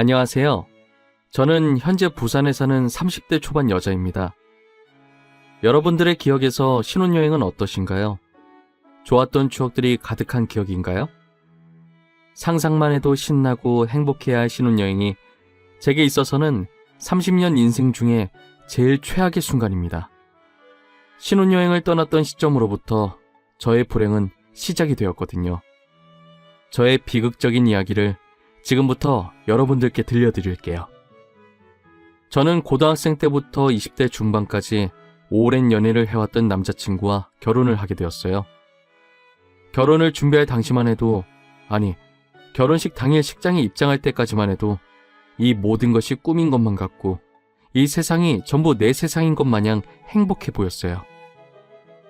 안녕하세요. 저는 현재 부산에 사는 30대 초반 여자입니다. 여러분들의 기억에서 신혼여행은 어떠신가요? 좋았던 추억들이 가득한 기억인가요? 상상만 해도 신나고 행복해야 할 신혼여행이 제게 있어서는 30년 인생 중에 제일 최악의 순간입니다. 신혼여행을 떠났던 시점으로부터 저의 불행은 시작이 되었거든요. 저의 비극적인 이야기를 지금부터 여러분들께 들려드릴게요. 저는 고등학생 때부터 20대 중반까지 오랜 연애를 해왔던 남자친구와 결혼을 하게 되었어요. 결혼을 준비할 당시만 해도, 아니, 결혼식 당일 식장에 입장할 때까지만 해도 이 모든 것이 꿈인 것만 같고 이 세상이 전부 내 세상인 것 마냥 행복해 보였어요.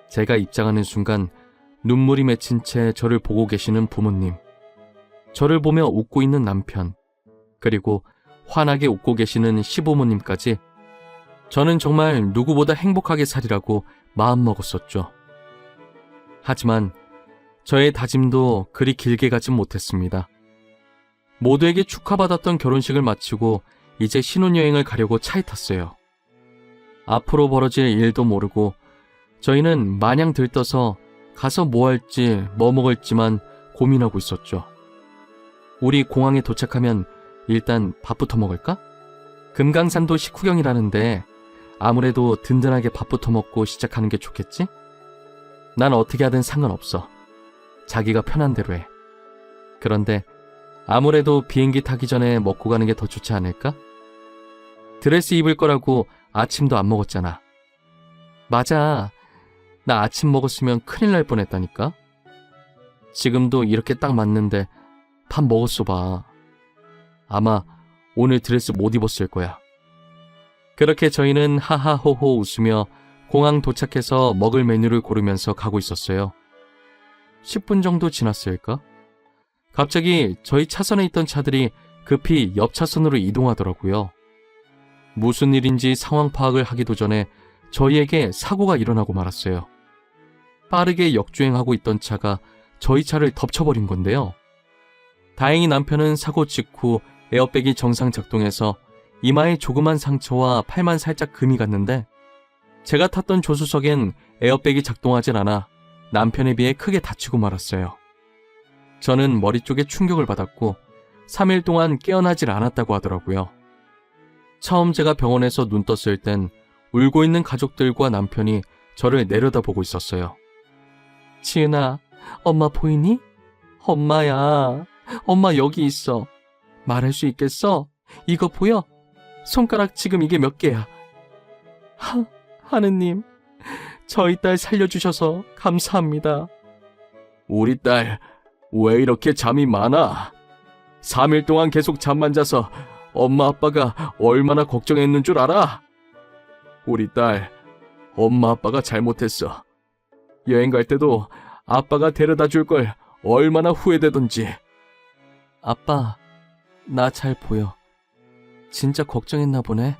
제가 입장하는 순간 눈물이 맺힌 채 저를 보고 계시는 부모님, 저를 보며 웃고 있는 남편, 그리고 환하게 웃고 계시는 시부모님까지 저는 정말 누구보다 행복하게 살이라고 마음먹었었죠. 하지만 저의 다짐도 그리 길게 가진 못했습니다. 모두에게 축하받았던 결혼식을 마치고 이제 신혼여행을 가려고 차에 탔어요. 앞으로 벌어질 일도 모르고 저희는 마냥 들떠서 가서 뭐 할지 뭐 먹을지만 고민하고 있었죠. 우리 공항에 도착하면 일단 밥부터 먹을까? 금강산도 식후경이라는데 아무래도 든든하게 밥부터 먹고 시작하는 게 좋겠지? 난 어떻게 하든 상관없어. 자기가 편한 대로 해. 그런데 아무래도 비행기 타기 전에 먹고 가는 게 더 좋지 않을까? 드레스 입을 거라고 아침도 안 먹었잖아. 맞아. 나 아침 먹었으면 큰일 날 뻔했다니까? 지금도 이렇게 딱 맞는데 밥 먹었어 봐. 아마 오늘 드레스 못 입었을 거야. 그렇게 저희는 하하호호 웃으며 공항 도착해서 먹을 메뉴를 고르면서 가고 있었어요. 10분 정도 지났을까? 갑자기 저희 차선에 있던 차들이 급히 옆 차선으로 이동하더라고요. 무슨 일인지 상황 파악을 하기도 전에 저희에게 사고가 일어나고 말았어요. 빠르게 역주행하고 있던 차가 저희 차를 덮쳐버린 건데요. 다행히 남편은 사고 직후 에어백이 정상 작동해서 이마에 조그만 상처와 팔만 살짝 금이 갔는데 제가 탔던 조수석엔 에어백이 작동하진 않아 남편에 비해 크게 다치고 말았어요. 저는 머리 쪽에 충격을 받았고 3일 동안 깨어나질 않았다고 하더라고요. 처음 제가 병원에서 눈 떴을 땐 울고 있는 가족들과 남편이 저를 내려다보고 있었어요. 지은아, 엄마 보이니? 엄마야, 엄마 여기 있어. 말할 수 있겠어? 이거 보여? 손가락 지금 이게 몇 개야? 하, 하느님, 저희 딸 살려주셔서 감사합니다. 우리 딸, 왜 이렇게 잠이 많아? 3일 동안 계속 잠만 자서 엄마 아빠가 얼마나 걱정했는 줄 알아? 우리 딸, 엄마 아빠가 잘못했어. 여행 갈 때도 아빠가 데려다 줄 걸 얼마나 후회되던지. 아빠, 나 잘 보여. 진짜 걱정했나 보네.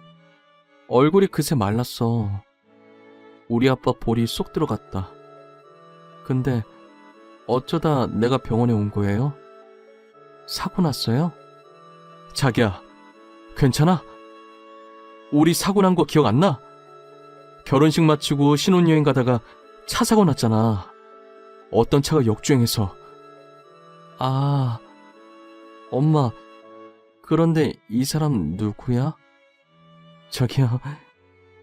얼굴이 그새 말랐어. 우리 아빠 볼이 쏙 들어갔다. 근데 어쩌다 내가 병원에 온 거예요? 사고 났어요? 자기야, 괜찮아? 우리 사고 난 거 기억 안 나? 결혼식 마치고 신혼여행 가다가 차 사고 났잖아. 어떤 차가 역주행해서. 아, 엄마, 그런데 이 사람 누구야? 저기요,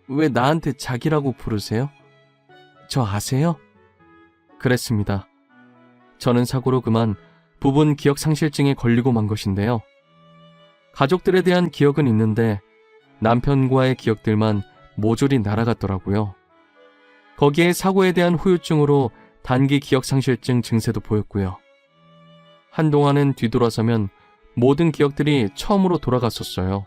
왜 나한테 자기라고 부르세요? 저 아세요? 그랬습니다. 저는 사고로 그만 부분 기억 상실증에 걸리고 만 것인데요. 가족들에 대한 기억은 있는데 남편과의 기억들만 모조리 날아갔더라고요. 거기에 사고에 대한 후유증으로 단기 기억 상실증 증세도 보였고요. 한동안은 뒤돌아서면 모든 기억들이 처음으로 돌아갔었어요.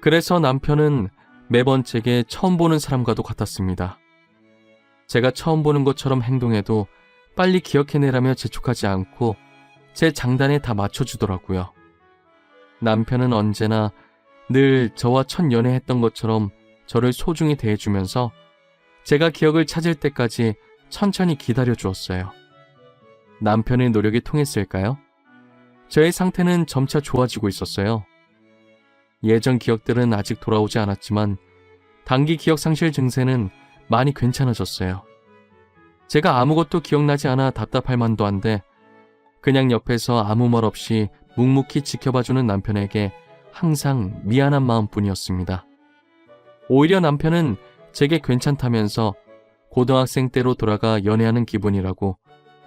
그래서 남편은 매번 제게 처음 보는 사람과도 같았습니다. 제가 처음 보는 것처럼 행동해도 빨리 기억해내라며 재촉하지 않고 제 장단에 다 맞춰주더라고요. 남편은 언제나 늘 저와 첫 연애했던 것처럼 저를 소중히 대해주면서 제가 기억을 찾을 때까지 천천히 기다려 주었어요. 남편의 노력이 통했을까요? 저의 상태는 점차 좋아지고 있었어요. 예전 기억들은 아직 돌아오지 않았지만 단기 기억 상실 증세는 많이 괜찮아졌어요. 제가 아무것도 기억나지 않아 답답할 만도 한데 그냥 옆에서 아무 말 없이 묵묵히 지켜봐주는 남편에게 항상 미안한 마음뿐이었습니다. 오히려 남편은 제게 괜찮다면서 고등학생 때로 돌아가 연애하는 기분이라고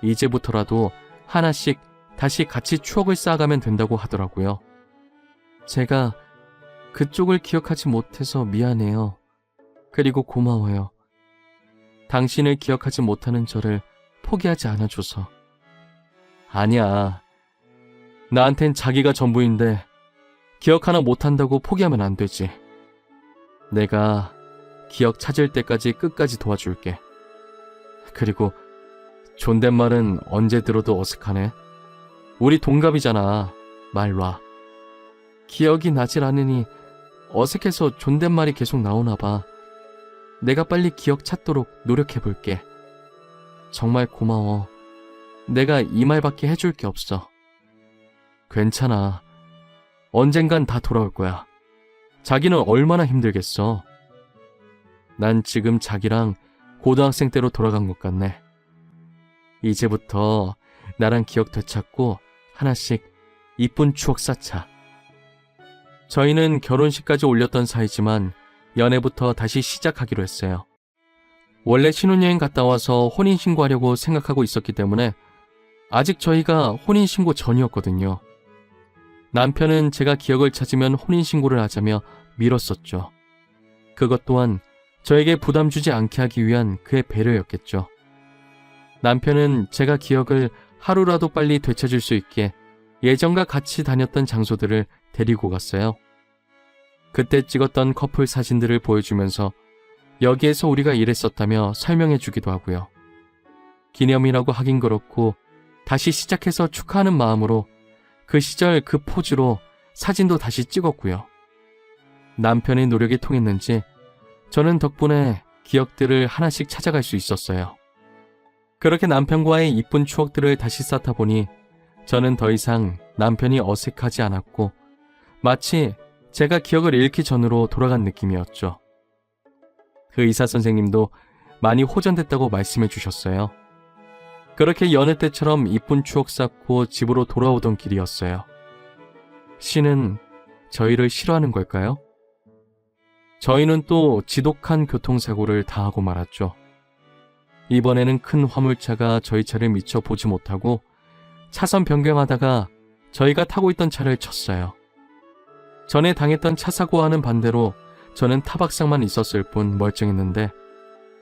이제부터라도 하나씩 다시 같이 추억을 쌓아가면 된다고 하더라고요. 제가 그쪽을 기억하지 못해서 미안해요. 그리고 고마워요. 당신을 기억하지 못하는 저를 포기하지 않아줘서. 아니야. 나한텐 자기가 전부인데 기억 하나 못한다고 포기하면 안 되지. 내가 기억 찾을 때까지 끝까지 도와줄게. 그리고 존댓말은 언제 들어도 어색하네. 우리 동갑이잖아. 말 놔. 기억이 나질 않으니 어색해서 존댓말이 계속 나오나 봐. 내가 빨리 기억 찾도록 노력해 볼게. 정말 고마워. 내가 이 말밖에 해줄 게 없어. 괜찮아. 언젠간 다 돌아올 거야. 자기는 얼마나 힘들겠어. 난 지금 자기랑 고등학생 때로 돌아간 것 같네. 이제부터 나랑 기억 되찾고 하나씩 이쁜 추억 쌓자. 저희는 결혼식까지 올렸던 사이지만 연애부터 다시 시작하기로 했어요. 원래 신혼여행 갔다 와서 혼인신고하려고 생각하고 있었기 때문에 아직 저희가 혼인신고 전이었거든요. 남편은 제가 기억을 찾으면 혼인신고를 하자며 밀었었죠. 그것 또한 저에게 부담 주지 않게 하기 위한 그의 배려였겠죠. 남편은 제가 기억을 하루라도 빨리 되찾을 수 있게 예전과 같이 다녔던 장소들을 데리고 갔어요. 그때 찍었던 커플 사진들을 보여주면서 여기에서 우리가 일했었다며 설명해 주기도 하고요. 기념이라고 하긴 그렇고 다시 시작해서 축하하는 마음으로 그 시절 그 포즈로 사진도 다시 찍었고요. 남편의 노력이 통했는지 저는 덕분에 기억들을 하나씩 찾아갈 수 있었어요. 그렇게 남편과의 이쁜 추억들을 다시 쌓다 보니 저는 더 이상 남편이 어색하지 않았고 마치 제가 기억을 잃기 전으로 돌아간 느낌이었죠. 그 의사 선생님도 많이 호전됐다고 말씀해 주셨어요. 그렇게 여느 때처럼 이쁜 추억 쌓고 집으로 돌아오던 길이었어요. 신은 저희를 싫어하는 걸까요? 저희는 또 지독한 교통사고를 당하고 말았죠. 이번에는 큰 화물차가 저희 차를 미처 보지 못하고 차선 변경하다가 저희가 타고 있던 차를 쳤어요. 전에 당했던 차 사고와는 반대로 저는 타박상만 있었을 뿐 멀쩡했는데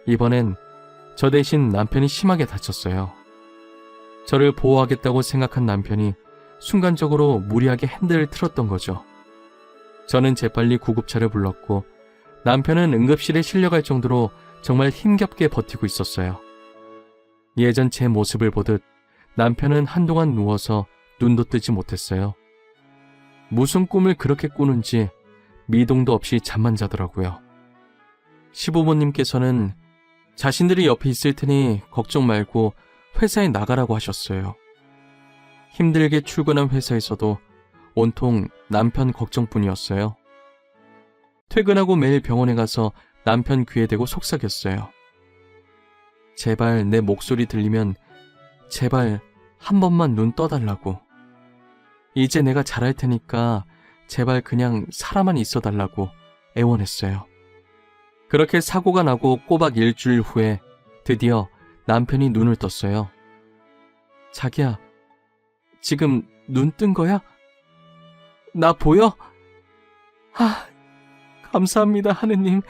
이번엔 저 대신 남편이 심하게 다쳤어요. 저를 보호하겠다고 생각한 남편이 순간적으로 무리하게 핸들을 틀었던 거죠. 저는 재빨리 구급차를 불렀고 남편은 응급실에 실려갈 정도로 정말 힘겹게 버티고 있었어요. 예전 제 모습을 보듯 남편은 한동안 누워서 눈도 뜨지 못했어요. 무슨 꿈을 그렇게 꾸는지 미동도 없이 잠만 자더라고요. 시부모님께서는 자신들이 옆에 있을 테니 걱정 말고 회사에 나가라고 하셨어요. 힘들게 출근한 회사에서도 온통 남편 걱정뿐이었어요. 퇴근하고 매일 병원에 가서 남편 귀에 대고 속삭였어요. 제발 내 목소리 들리면 제발 한 번만 눈 떠달라고. 이제 내가 잘할 테니까 제발 그냥 살아만 있어 달라고 애원했어요. 그렇게 사고가 나고 꼬박 일주일 후에 드디어 남편이 눈을 떴어요. 자기야, 지금 눈 뜬 거야? 나 보여? 아, 감사합니다, 하느님.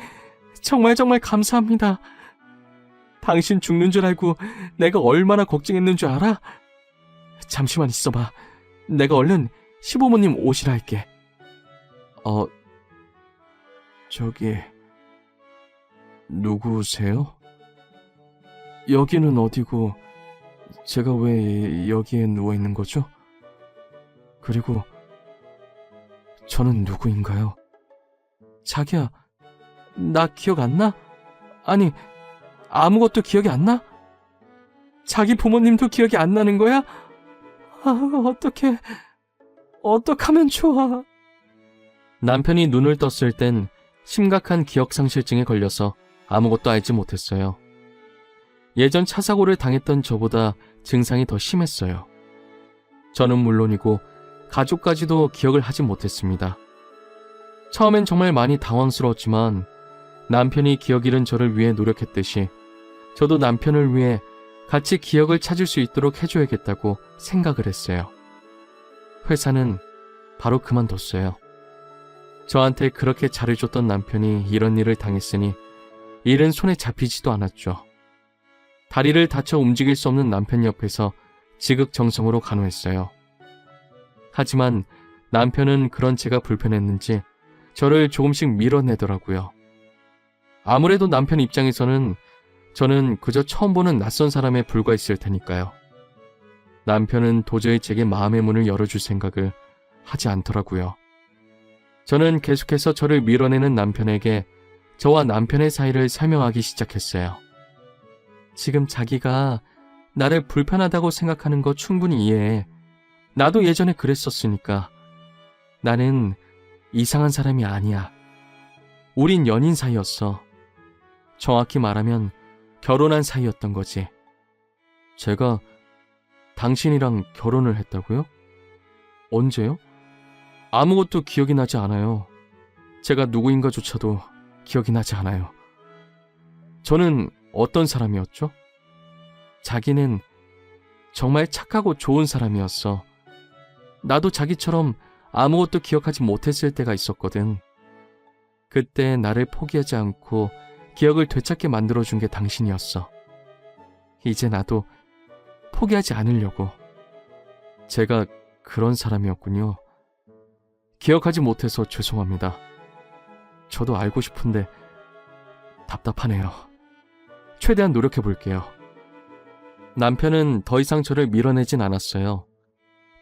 정말 정말 감사합니다. 당신 죽는 줄 알고 내가 얼마나 걱정했는 줄 알아? 잠시만 있어봐. 내가 얼른 시부모님 오시라 할게. 어, 저기, 누구세요? 여기는 어디고, 제가 왜 여기에 누워 있는 거죠? 그리고, 저는 누구인가요? 자기야, 나 기억 안 나? 아니, 아무것도 기억이 안 나? 자기 부모님도 기억이 안 나는 거야? 아, 어떡해. 어떡하면 좋아? 남편이 눈을 떴을 땐 심각한 기억상실증에 걸려서 아무것도 알지 못했어요. 예전 차 사고를 당했던 저보다 증상이 더 심했어요. 저는 물론이고 가족까지도 기억을 하지 못했습니다. 처음엔 정말 많이 당황스러웠지만 남편이 기억 잃은 저를 위해 노력했듯이 저도 남편을 위해 같이 기억을 찾을 수 있도록 해줘야겠다고 생각을 했어요. 회사는 바로 그만뒀어요. 저한테 그렇게 잘해줬던 남편이 이런 일을 당했으니 일은 손에 잡히지도 않았죠. 다리를 다쳐 움직일 수 없는 남편 옆에서 지극정성으로 간호했어요. 하지만 남편은 그런 제가 불편했는지 저를 조금씩 밀어내더라고요. 아무래도 남편 입장에서는 저는 그저 처음 보는 낯선 사람에 불과했을 테니까요. 남편은 도저히 제게 마음의 문을 열어줄 생각을 하지 않더라고요. 저는 계속해서 저를 밀어내는 남편에게 저와 남편의 사이를 설명하기 시작했어요. 지금 자기가 나를 불편하다고 생각하는 거 충분히 이해해. 나도 예전에 그랬었으니까. 나는 이상한 사람이 아니야. 우린 연인 사이였어. 정확히 말하면 결혼한 사이였던 거지. 제가 당신이랑 결혼을 했다고요? 언제요? 아무것도 기억이 나지 않아요. 제가 누구인가조차도 기억이 나지 않아요. 저는 어떤 사람이었죠? 자기는 정말 착하고 좋은 사람이었어. 나도 자기처럼 아무것도 기억하지 못했을 때가 있었거든. 그때 나를 포기하지 않고 기억을 되찾게 만들어준 게 당신이었어. 이제 나도 포기하지 않으려고. 제가 그런 사람이었군요. 기억하지 못해서 죄송합니다. 저도 알고 싶은데 답답하네요. 최대한 노력해 볼게요. 남편은 더 이상 저를 밀어내진 않았어요.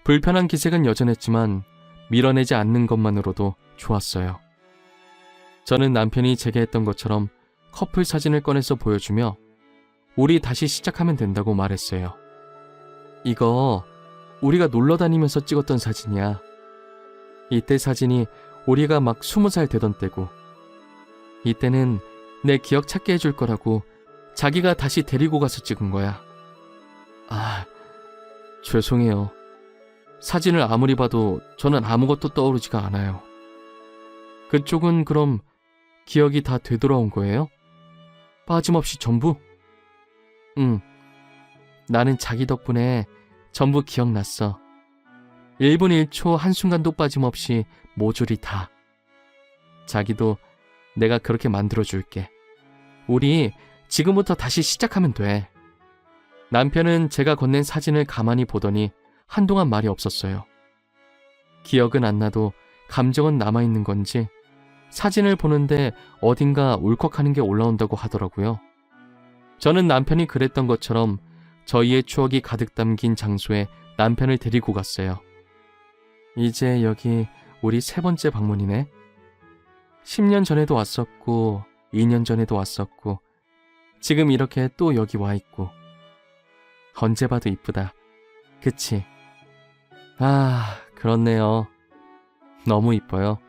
불편한 기색은 여전했지만 밀어내지 않는 것만으로도 좋았어요. 저는 남편이 제게 했던 것처럼 커플 사진을 꺼내서 보여주며 우리 다시 시작하면 된다고 말했어요. 이거 우리가 놀러 다니면서 찍었던 사진이야. 이때 사진이 우리가 막 스무 살 되던 때고 이때는 내 기억 찾게 해줄 거라고 자기가 다시 데리고 가서 찍은 거야. 아, 죄송해요. 사진을 아무리 봐도 저는 아무것도 떠오르지가 않아요. 그쪽은 그럼 기억이 다 되돌아온 거예요? 빠짐없이 전부? 응. 나는 자기 덕분에 전부 기억났어. 1분 1초 한순간도 빠짐없이 모조리 다. 자기도 내가 그렇게 만들어줄게. 우리 지금부터 다시 시작하면 돼. 남편은 제가 건넨 사진을 가만히 보더니 한동안 말이 없었어요. 기억은 안 나도 감정은 남아있는 건지 사진을 보는데 어딘가 울컥하는 게 올라온다고 하더라고요. 저는 남편이 그랬던 것처럼 저희의 추억이 가득 담긴 장소에 남편을 데리고 갔어요. 이제 여기 우리 세 번째 방문이네. 10년 전에도 왔었고, 2년 전에도 왔었고, 지금 이렇게 또 여기 와 있고. 언제 봐도 이쁘다. 그치? 아, 그렇네요. 너무 이뻐요.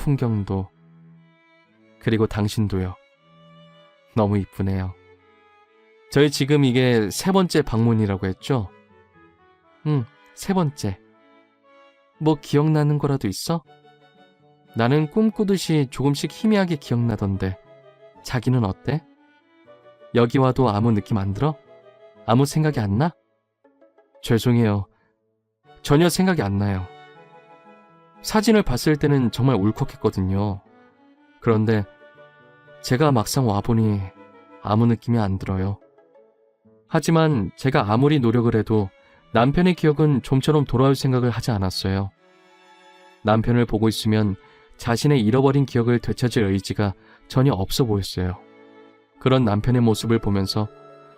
풍경도. 그리고 당신도요. 너무 이쁘네요. 저희 지금 이게 세 번째 방문이라고 했죠? 응, 세 번째. 뭐 기억나는 거라도 있어? 나는 꿈꾸듯이 조금씩 희미하게 기억나던데 자기는 어때? 여기 와도 아무 느낌 안 들어? 아무 생각이 안 나? 죄송해요. 전혀 생각이 안 나요. 사진을 봤을 때는 정말 울컥했거든요. 그런데 제가 막상 와보니 아무 느낌이 안 들어요. 하지만 제가 아무리 노력을 해도 남편의 기억은 좀처럼 돌아올 생각을 하지 않았어요. 남편을 보고 있으면 자신의 잃어버린 기억을 되찾을 의지가 전혀 없어 보였어요. 그런 남편의 모습을 보면서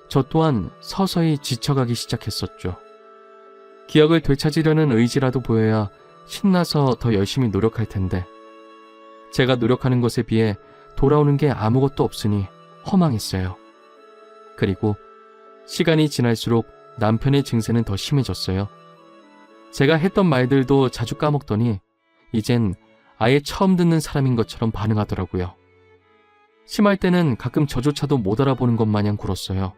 저 또한 서서히 지쳐가기 시작했었죠. 기억을 되찾으려는 의지라도 보여야 신나서 더 열심히 노력할 텐데. 제가 노력하는 것에 비해 돌아오는 게 아무것도 없으니 허망했어요. 그리고 시간이 지날수록 남편의 증세는 더 심해졌어요. 제가 했던 말들도 자주 까먹더니 이젠 아예 처음 듣는 사람인 것처럼 반응하더라고요. 심할 때는 가끔 저조차도 못 알아보는 것 마냥 굴었어요.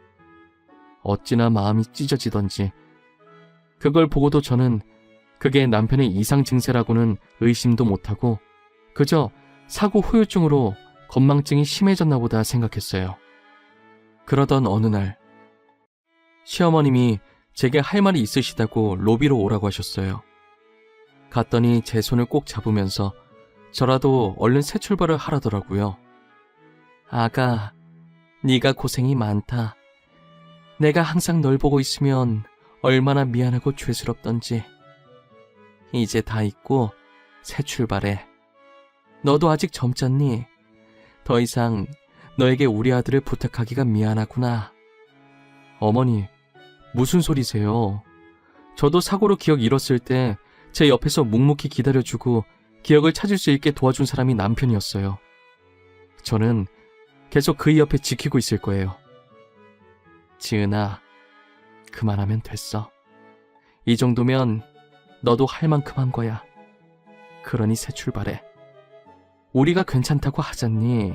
어찌나 마음이 찢어지던지. 그걸 보고도 저는 그게 남편의 이상 증세라고는 의심도 못하고 그저 사고 후유증으로 건망증이 심해졌나 보다 생각했어요. 그러던 어느 날 시어머님이 제게 할 말이 있으시다고 로비로 오라고 하셨어요. 갔더니 제 손을 꼭 잡으면서 저라도 얼른 새 출발을 하라더라고요. 아가, 네가 고생이 많다. 내가 항상 널 보고 있으면 얼마나 미안하고 죄스럽던지. 이제 다 잊고 새 출발해. 너도 아직 젊잖니? 더 이상 너에게 우리 아들을 부탁하기가 미안하구나. 어머니, 무슨 소리세요? 저도 사고로 기억 잃었을 때 제 옆에서 묵묵히 기다려주고 기억을 찾을 수 있게 도와준 사람이 남편이었어요. 저는 계속 그의 옆에 지키고 있을 거예요. 지은아, 그만하면 됐어. 이 정도면 너도 할 만큼 한 거야. 그러니 새 출발해. 우리가 괜찮다고 하잖니.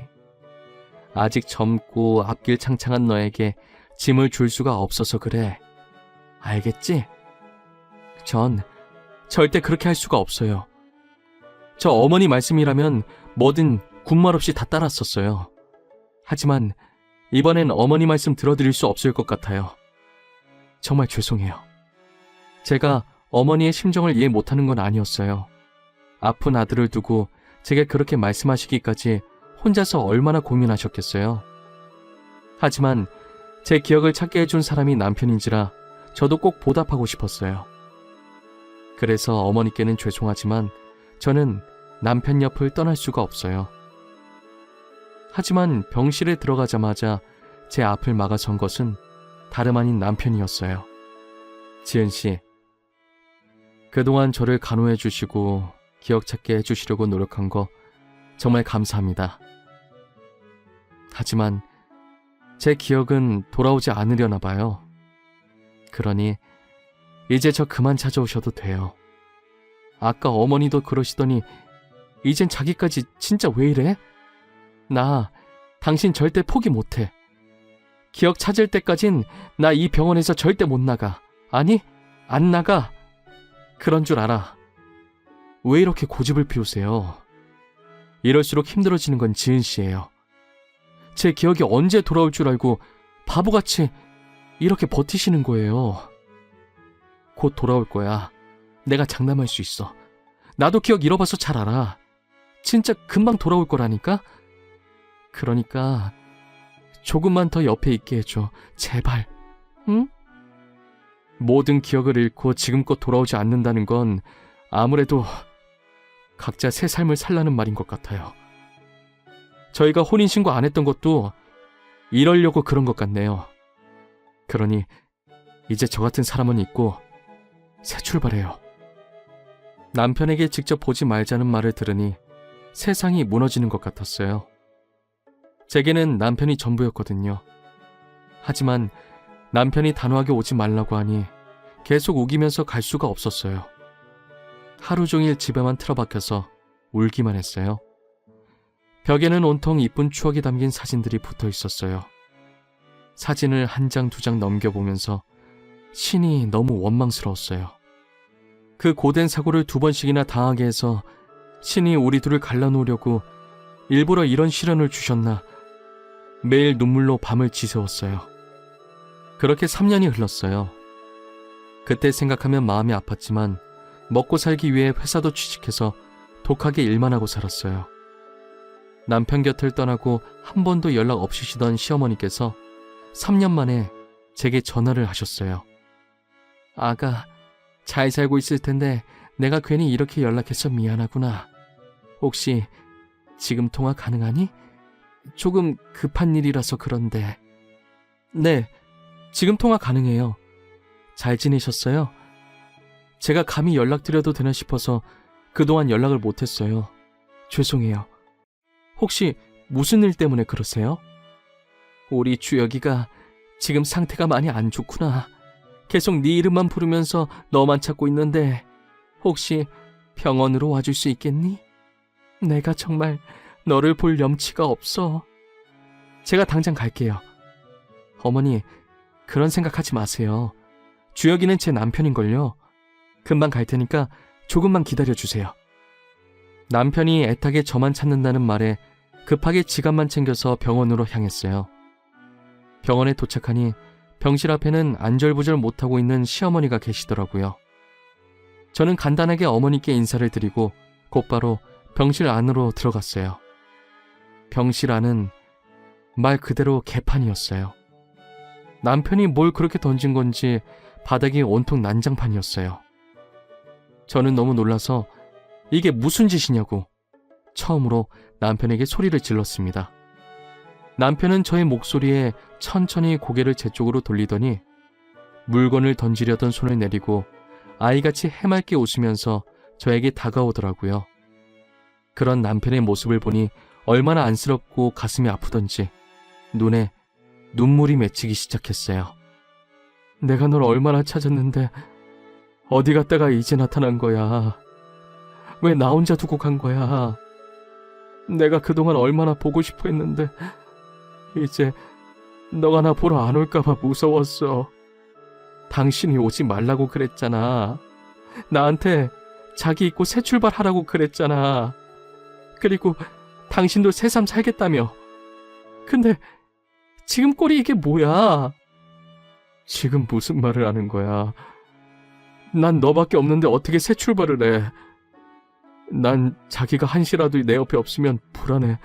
아직 젊고 앞길 창창한 너에게 짐을 줄 수가 없어서 그래. 알겠지? 전 절대 그렇게 할 수가 없어요. 저 어머니 말씀이라면 뭐든 군말 없이 다 따랐었어요. 하지만 이번엔 어머니 말씀 들어드릴 수 없을 것 같아요. 정말 죄송해요. 제가 어머니의 심정을 이해 못하는 건 아니었어요. 아픈 아들을 두고 제게 그렇게 말씀하시기까지 혼자서 얼마나 고민하셨겠어요. 하지만 제 기억을 찾게 해준 사람이 남편인지라 저도 꼭 보답하고 싶었어요. 그래서 어머니께는 죄송하지만 저는 남편 옆을 떠날 수가 없어요. 하지만 병실에 들어가자마자 제 앞을 막아선 것은 다름 아닌 남편이었어요. 지은 씨, 그동안 저를 간호해 주시고 기억 찾게 해주시려고 노력한 거 정말 감사합니다. 하지만 제 기억은 돌아오지 않으려나 봐요. 그러니 이제 저 그만 찾아오셔도 돼요. 아까 어머니도 그러시더니 이젠 자기까지 진짜 왜 이래? 나 당신 절대 포기 못해. 기억 찾을 때까진 나 이 병원에서 절대 못 나가. 아니, 안 나가. 그런 줄 알아. 왜 이렇게 고집을 피우세요? 이럴수록 힘들어지는 건 지은 씨예요. 제 기억이 언제 돌아올 줄 알고 바보같이 이렇게 버티시는 거예요. 곧 돌아올 거야. 내가 장담할 수 있어. 나도 기억 잃어봐서 잘 알아. 진짜 금방 돌아올 거라니까? 그러니까 조금만 더 옆에 있게 해줘. 제발. 응? 모든 기억을 잃고 지금껏 돌아오지 않는다는 건 아무래도 각자 새 삶을 살라는 말인 것 같아요. 저희가 혼인신고 안 했던 것도 이러려고 그런 것 같네요. 그러니 이제 저 같은 사람은 있고 새 출발해요. 남편에게 직접 보지 말자는 말을 들으니 세상이 무너지는 것 같았어요. 제게는 남편이 전부였거든요. 하지만 남편이 단호하게 오지 말라고 하니 계속 우기면서 갈 수가 없었어요. 하루 종일 집에만 틀어박혀서 울기만 했어요. 벽에는 온통 이쁜 추억이 담긴 사진들이 붙어 있었어요. 사진을 한 장 두 장 넘겨보면서 신이 너무 원망스러웠어요. 그 고된 사고를 두 번씩이나 당하게 해서 신이 우리 둘을 갈라놓으려고 일부러 이런 시련을 주셨나 매일 눈물로 밤을 지새웠어요. 그렇게 3년이 흘렀어요. 그때 생각하면 마음이 아팠지만 먹고 살기 위해 회사도 취직해서 독하게 일만 하고 살았어요. 남편 곁을 떠나고 한 번도 연락 없으시던 시어머니께서 3년 만에 제게 전화를 하셨어요. 아가, 잘 살고 있을 텐데 내가 괜히 이렇게 연락해서 미안하구나. 혹시 지금 통화 가능하니? 조금 급한 일이라서 그런데. 네, 지금 통화 가능해요. 잘 지내셨어요? 제가 감히 연락드려도 되나 싶어서 그동안 연락을 못했어요. 죄송해요. 혹시 무슨 일 때문에 그러세요? 우리 주혁이가 지금 상태가 많이 안 좋구나. 계속 네 이름만 부르면서 너만 찾고 있는데 혹시 병원으로 와줄 수 있겠니? 내가 정말 너를 볼 염치가 없어. 제가 당장 갈게요. 어머니, 그런 생각하지 마세요. 주혁이는 제 남편인걸요. 금방 갈 테니까 조금만 기다려주세요. 남편이 애타게 저만 찾는다는 말에 급하게 지갑만 챙겨서 병원으로 향했어요. 병원에 도착하니 병실 앞에는 안절부절 못하고 있는 시어머니가 계시더라고요. 저는 간단하게 어머니께 인사를 드리고 곧바로 병실 안으로 들어갔어요. 병실 안은 말 그대로 개판이었어요. 남편이 뭘 그렇게 던진 건지 바닥이 온통 난장판이었어요. 저는 너무 놀라서 이게 무슨 짓이냐고 처음으로 남편에게 소리를 질렀습니다. 남편은 저의 목소리에 천천히 고개를 제 쪽으로 돌리더니 물건을 던지려던 손을 내리고 아이같이 해맑게 웃으면서 저에게 다가오더라고요. 그런 남편의 모습을 보니 얼마나 안쓰럽고 가슴이 아프던지 눈에 눈물이 맺히기 시작했어요. 내가 널 얼마나 찾았는데 어디 갔다가 이제 나타난 거야. 왜 나 혼자 두고 간 거야. 내가 그동안 얼마나 보고 싶어 했는데 이제 너가 나 보러 안 올까봐 무서웠어. 당신이 오지 말라고 그랬잖아. 나한테 자기 있고 새 출발하라고 그랬잖아. 그리고 당신도 새삼 살겠다며. 근데 지금 꼴이 이게 뭐야? 지금 무슨 말을 하는 거야? 난 너밖에 없는데 어떻게 새 출발을 해? 난 자기가 한시라도 내 옆에 없으면 불안해.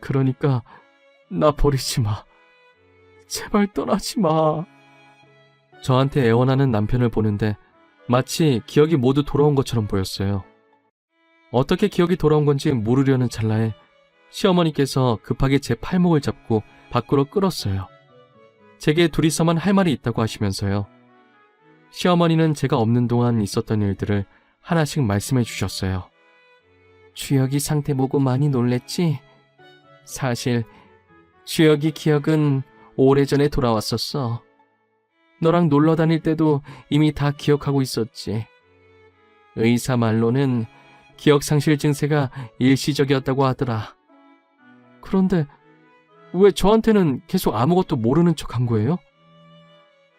그러니까 나 버리지 마. 제발 떠나지 마. 저한테 애원하는 남편을 보는데 마치 기억이 모두 돌아온 것처럼 보였어요. 어떻게 기억이 돌아온 건지 모르려는 찰나에 시어머니께서 급하게 제 팔목을 잡고 밖으로 끌었어요. 제게 둘이서만 할 말이 있다고 하시면서요. 시어머니는 제가 없는 동안 있었던 일들을 하나씩 말씀해 주셨어요. 주혁이 상태 보고 많이 놀랬지? 사실 주혁이 기억은 오래전에 돌아왔었어. 너랑 놀러 다닐 때도 이미 다 기억하고 있었지. 의사 말로는 기억상실 증세가 일시적이었다고 하더라. 그런데 왜 저한테는 계속 아무것도 모르는 척 한 거예요?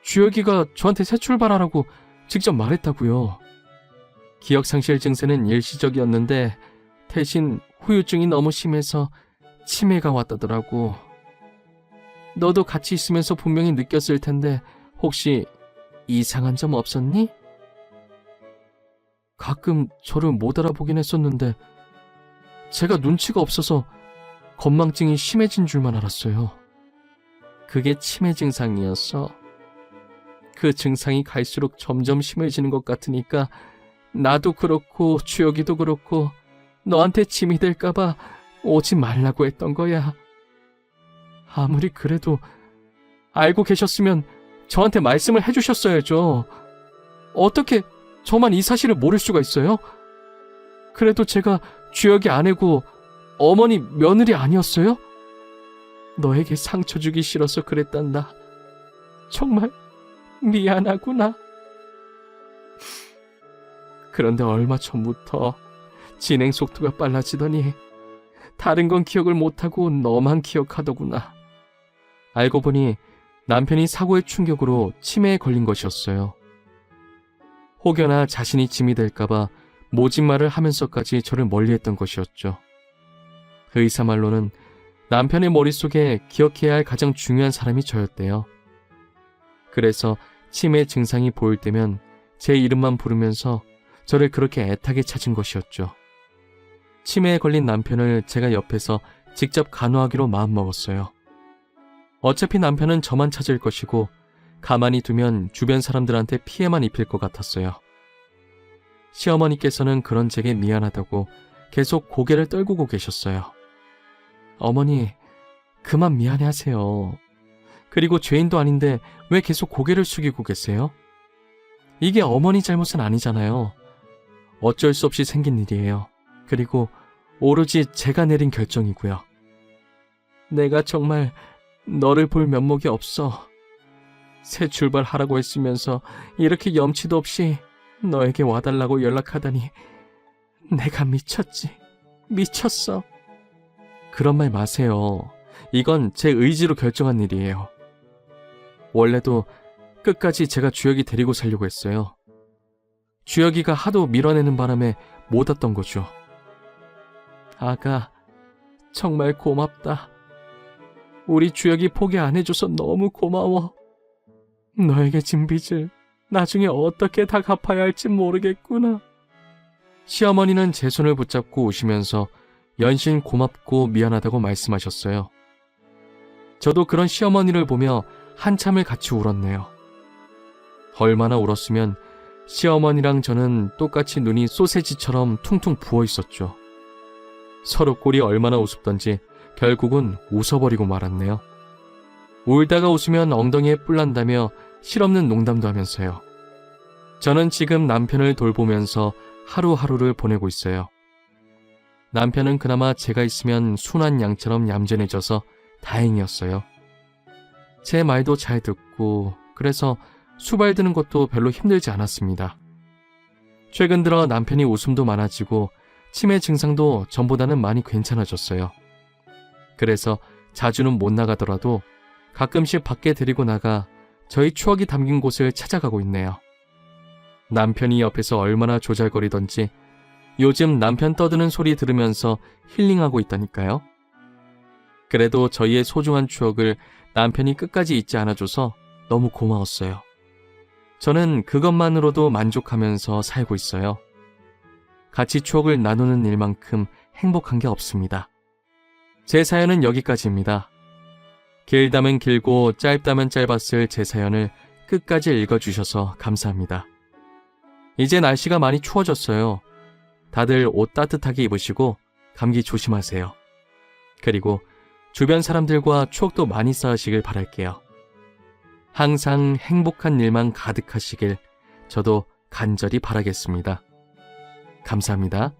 주혁이가 저한테 새 출발하라고 직접 말했다고요. 기억상실 증세는 일시적이었는데 대신 후유증이 너무 심해서 치매가 왔다더라고. 너도 같이 있으면서 분명히 느꼈을 텐데 혹시 이상한 점 없었니? 가끔 저를 못 알아보긴 했었는데 제가 눈치가 없어서 건망증이 심해진 줄만 알았어요. 그게 치매 증상이었어. 그 증상이 갈수록 점점 심해지는 것 같으니까 나도 그렇고 주혁이도 그렇고 너한테 짐이 될까봐 오지 말라고 했던 거야. 아무리 그래도 알고 계셨으면 저한테 말씀을 해주셨어야죠. 어떻게 저만 이 사실을 모를 수가 있어요? 그래도 제가 주혁이 아내고 어머니 며느리 아니었어요? 너에게 상처 주기 싫어서 그랬단다. 정말 미안하구나. 그런데 얼마 전부터 진행 속도가 빨라지더니 다른 건 기억을 못하고 너만 기억하더구나. 알고 보니 남편이 사고의 충격으로 치매에 걸린 것이었어요. 혹여나 자신이 짐이 될까봐 모진말을 하면서까지 저를 멀리했던 것이었죠. 의사 말로는 남편의 머릿속에 기억해야 할 가장 중요한 사람이 저였대요. 그래서 치매 증상이 보일 때면 제 이름만 부르면서 저를 그렇게 애타게 찾은 것이었죠. 치매에 걸린 남편을 제가 옆에서 직접 간호하기로 마음먹었어요. 어차피 남편은 저만 찾을 것이고 가만히 두면 주변 사람들한테 피해만 입힐 것 같았어요. 시어머니께서는 그런 제게 미안하다고 계속 고개를 떨구고 계셨어요. 어머니, 그만 미안해 하세요. 그리고 죄인도 아닌데 왜 계속 고개를 숙이고 계세요? 이게 어머니 잘못은 아니잖아요. 어쩔 수 없이 생긴 일이에요. 그리고 오로지 제가 내린 결정이고요. 내가 정말 너를 볼 면목이 없어. 새 출발하라고 했으면서 이렇게 염치도 없이 너에게 와달라고 연락하다니 내가 미쳤지. 미쳤어. 그런 말 마세요. 이건 제 의지로 결정한 일이에요. 원래도 끝까지 제가 주혁이 데리고 살려고 했어요. 주혁이가 하도 밀어내는 바람에 못 왔던 거죠. 아가, 정말 고맙다. 우리 주혁이 포기 안 해줘서 너무 고마워. 너에게 진 빚을 나중에 어떻게 다 갚아야 할지 모르겠구나. 시어머니는 제 손을 붙잡고 우시면서 연신 고맙고 미안하다고 말씀하셨어요. 저도 그런 시어머니를 보며 한참을 같이 울었네요. 얼마나 울었으면 시어머니랑 저는 똑같이 눈이 소세지처럼 퉁퉁 부어 있었죠. 서로 꼴이 얼마나 우습던지 결국은 웃어버리고 말았네요. 울다가 웃으면 엉덩이에 뿔난다며 실없는 농담도 하면서요. 저는 지금 남편을 돌보면서 하루하루를 보내고 있어요. 남편은 그나마 제가 있으면 순한 양처럼 얌전해져서 다행이었어요. 제 말도 잘 듣고 그래서 수발 드는 것도 별로 힘들지 않았습니다. 최근 들어 남편이 웃음도 많아지고 치매 증상도 전보다는 많이 괜찮아졌어요. 그래서 자주는 못 나가더라도 가끔씩 밖에 데리고 나가 저희 추억이 담긴 곳을 찾아가고 있네요. 남편이 옆에서 얼마나 조잘거리던지 요즘 남편 떠드는 소리 들으면서 힐링하고 있다니까요. 그래도 저희의 소중한 추억을 남편이 끝까지 잊지 않아줘서 너무 고마웠어요. 저는 그것만으로도 만족하면서 살고 있어요. 같이 추억을 나누는 일만큼 행복한 게 없습니다. 제 사연은 여기까지입니다. 길다면 길고 짧다면 짧았을 제 사연을 끝까지 읽어주셔서 감사합니다. 이제 날씨가 많이 추워졌어요. 다들 옷 따뜻하게 입으시고 감기 조심하세요. 그리고 주변 사람들과 추억도 많이 쌓으시길 바랄게요. 항상 행복한 일만 가득하시길 저도 간절히 바라겠습니다. 감사합니다.